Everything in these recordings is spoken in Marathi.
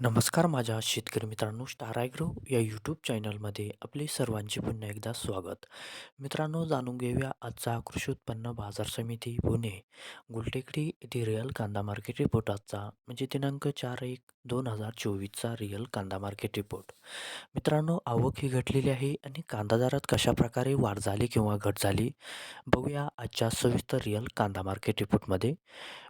नमस्कार माझ्या शेतकरी मित्रांनो स्टार ॲग्रो या यूट्यूब चॅनलमध्ये आपले सर्वांचे पुन्हा एकदा स्वागत. मित्रांनो जाणून घेऊया आजचा कृषी उत्पन्न बाजार समिती पुणे. गुलटेकडी येथे रिअल कांदा मार्केट रिपोर्ट आजचा म्हणजे दिनांक चार एक दोन हजार चोवीसचा रिअल कांदा मार्केट रिपोर्ट मित्रांनो आवक ही घटलेली आहे आणि कांदा दरात कशाप्रकारे वाढ झाली किंवा घट झाली बघूया आजच्या सविस्तर रिअल कांदा मार्केट रिपोर्टमध्ये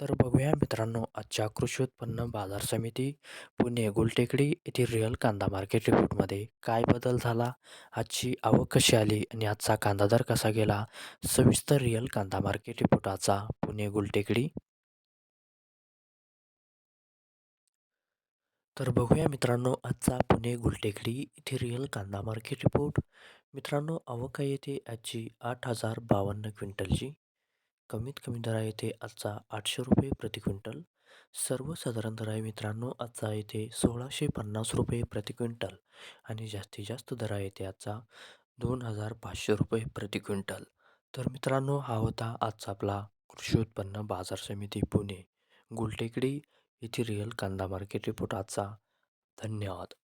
तर बघूया मित्रांनो आजच्या कृषी उत्पन्न बाजार समिती पुणे गुलटेकडी येथील रिअल कांदा मार्केट रिपोर्टमध्ये काय बदल झाला? आजची आवक कशी आली आणि आजचा कांदा दर कसा गेला? सविस्तर रिअल कांदा मार्केट रिपोर्टाचा पुणे गुलटेकडी. तर बघूया मित्रांनो आजचा पुणे गुलटेकडी इथे रिअल कांदा मार्केट रिपोर्ट मित्रांनो आवक येते? आजची आठ हजार बावन्न क्विंटलची. कमीत कमी दर आहे येथे आजचा आठशे रुपये प्रति क्विंटल. सर्वसाधारण दर आहे मित्रांनो आजचा येथे सोळाशे पन्नास रुपये प्रति क्विंटल आणि जास्तीत जास्त दर आहे येथे आजचा दोन हजार पाचशे रुपये प्रति क्विंटल. तर मित्रांनो हा होता आजचा आपला कृषी उत्पन्न बाजार समिती पुणे गुलटेकडी येथे रिअल कांदा मार्केट रिपोर्ट आजचा. धन्यवाद.